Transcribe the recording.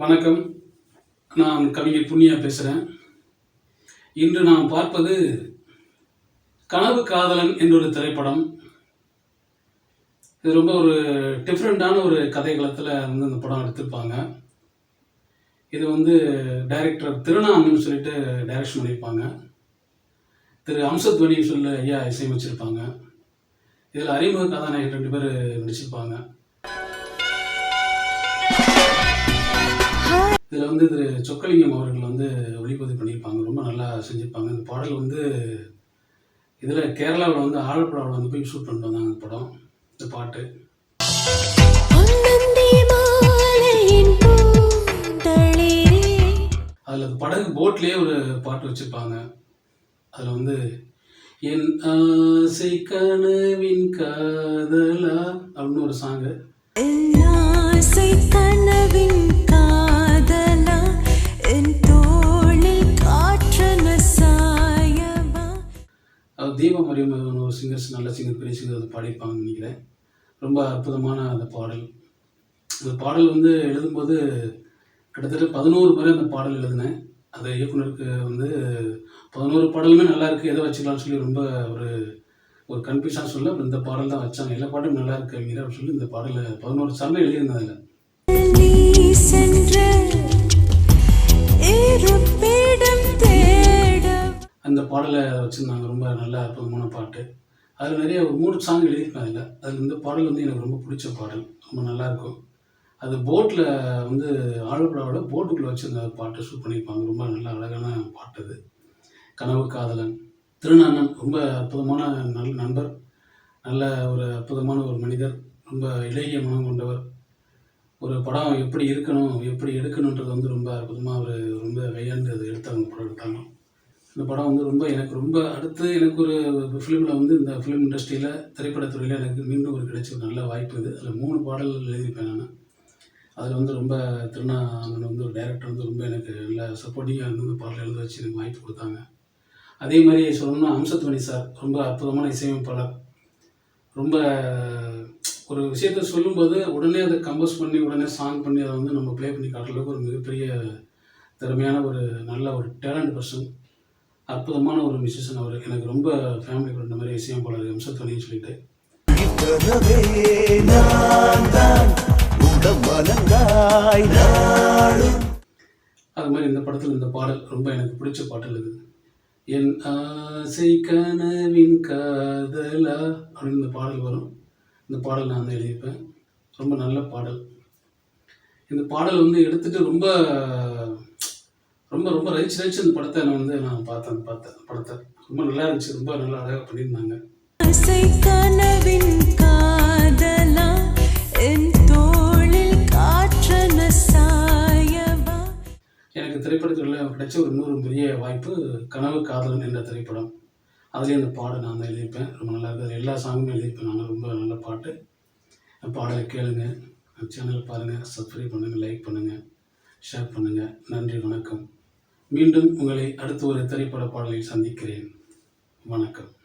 வணக்கம். நான் கவிஞர் புண்ணியா பேசுகிறேன் இன்று நாம் பார்ப்பது கனவு காதலன் என்றொரு திரைப்படம். இது ரொம்ப ஒரு டிஃப்ரெண்ட்டான ஒரு கதைக்களத்தில் வந்து இந்த படம் எடுத்திருப்பாங்க. இது வந்து டைரக்டர் திருநாமன் சொல்லிட்டு டைரக்ஷன் பண்ணியிருப்பாங்க. திரு அம்சத்வனி சொல்லி ஐயா இசையமைச்சிருப்பாங்க. இதில் அறிமுக கதாநாயகர் ரெண்டு பேர் நடிச்சிருப்பாங்க. இதில் வந்து திரு சொக்கலிங்கம் அவர்கள் வந்து ஒளிப்பதிவு பண்ணியிருப்பாங்க. ரொம்ப நல்லா செஞ்சுருப்பாங்க. இந்த பாடல் வந்து இதில் கேரளாவில் வந்து ஆலப்புழாவில் வந்து போய் ஷூட் பண்ணிட்டு வந்தாங்க இந்த படம். இந்த பாட்டு. அதில் படகு போட்லேயே ஒரு பாட்டு வச்சுருப்பாங்க. அதில் வந்து என் ஆசை கனவின் காதலா அப்படின்னு ஒரு சாங்கு ஆசை கனவின் தீபா மரியம் ஒரு சிங்கர்ஸ் நல்ல சிங்கர் பெரிய சிங்கர் அது பாடியிருப்பாங்கன்னு நினைக்கிறேன். ரொம்ப அற்புதமான அந்த பாடல். அந்த பாடல் வந்து எழுதும்போது கிட்டத்தட்ட பதினோரு முறை அந்த பாடல் எழுதினேன். அந்த இயக்குனருக்கு வந்து பதினோரு பாடலுமே நல்லா இருக்குது எதை வச்சுக்கலாம்னு சொல்லி ரொம்ப ஒரு ஒரு கன்ஃபியூஷனாக சொல்ல இந்த பாடல் தான் வச்சாங்க. எல்லா பாட்டும் நல்லா இருக்கு அப்படிங்கிற அப்படின்னு சொல்லி இந்த பாடலை பதினோரு சரணம் எழுதியிருந்தேன் அதில். பாடலை வச்சுருந்தாங்க. ரொம்ப நல்ல அற்புதமான பாட்டு. அதில் நிறைய ஒரு மூணு சாங் எழுதியிருப்பேன் அதில். அதில் இந்த பாடல் வந்து எனக்கு ரொம்ப பிடிச்ச பாடல். ரொம்ப நல்லாயிருக்கும் அது போட்டில் வந்து ஆழப்படாவோட போட்டுக்குள்ளே வச்சு அந்த பாட்டை ஷூட் பண்ணியிருப்பாங்க. ரொம்ப நல்ல அழகான பாட்டு அது. கனவு காதலன் திருநாண்ணன் ரொம்ப அற்புதமான நல்ல நண்பர். நல்ல ஒரு அற்புதமான ஒரு மனிதர். ரொம்ப இலகிய மனம் கொண்டவர். ஒரு படம் எப்படி இருக்கணும் எப்படி எடுக்கணுன்றது வந்து ரொம்ப அற்புதமாக அவர் ரொம்ப கையாண்டு அதை எடுத்தாங்க படம் எடுத்தாங்க. இந்த படம் வந்து ரொம்ப எனக்கு ரொம்ப அடுத்து எனக்கு ஒரு ஃபிலிமில் வந்து இந்த ஃபிலிம் இண்டஸ்ட்ரியில் திரைப்படத்துறையில் எனக்கு மீண்டும் ஒரு கிடைச்ச ஒரு நல்ல வாய்ப்பு இது. அதில் மூணு பாடல் எழுதியிருப்பேன் நான். அதில் வந்து ரொம்ப திருநா வந்து ஒரு டைரக்டர் வந்து ரொம்ப எனக்கு நல்ல சப்போர்ட்டிங்காக இருந்து இந்த பாடல் எழுத வச்சு எனக்கு வாய்ப்பு கொடுத்தாங்க. அதே மாதிரி சொல்லணும்னா அம்சத்வனி சார் ரொம்ப அற்புதமான இசையமைப்பாளர். ரொம்ப ஒரு விஷயத்த சொல்லும்போது உடனே அதை கம்போஸ் பண்ணி உடனே சாங் பண்ணி அதை வந்து நம்ம ப்ளே பண்ணி காட்டுறதுக்கு ஒரு மிகப்பெரிய திறமையான ஒரு நல்ல ஒரு டேலண்ட் பர்சன் அற்புதமான ஒரு மியூசிஷியன் அவர். எனக்கு ரொம்ப ஃபேமிலி ஃப்ரெண்ட் மாதிரி விஷயம் அம்சத்வனின்னு சொல்லிட்டு இத்தனவே சொல்லிட்டு. அது மாதிரி இந்த படத்தில் இந்த பாடல் ரொம்ப எனக்கு பிடிச்ச பாடல் இது என் ஆசை கனவின் காதலா? அப்படின்னு இந்த பாடல் வரும். இந்த பாடல் நான் தான் எழுதியிருப்பேன். ரொம்ப நல்ல பாடல். இந்த பாடல் வந்து எடுத்துகிட்டு ரொம்ப ரொம்ப ரொம்ப ரசிச்சு ரசிச்சு இந்த படத்தை நான் வந்து நான் பார்த்தேன் பார்த்தேன். படத்தை ரொம்ப நல்லா இருந்துச்சு ரொம்ப நல்லா அழகாக பண்ணியிருந்தாங்க. எனக்கு திரைப்படத்துறையில் கிடைச்ச ஒரு இன்னொரு பெரிய வாய்ப்பு கனவு காதலன் என்ற திரைப்படம். அதுலேயும் அந்த பாடு நான் தான் எழுதியிருப்பேன். ரொம்ப நல்லா இருக்குது. எல்லா சாங்குமே எழுதியிருப்பேன். நான் ரொம்ப நல்ல பாட்டு. அந்த பாடலை கேளுங்க. சேனல் பாருங்கள் சப்ஸ்கிரைப் பண்ணுங்கள் லைக் பண்ணுங்கள் ஷேர் பண்ணுங்கள் நன்றி வணக்கம். மீண்டும் உங்களை அடுத்த ஒரு திரைப்பட பாடலில் சந்திக்கிறேன். வணக்கம்.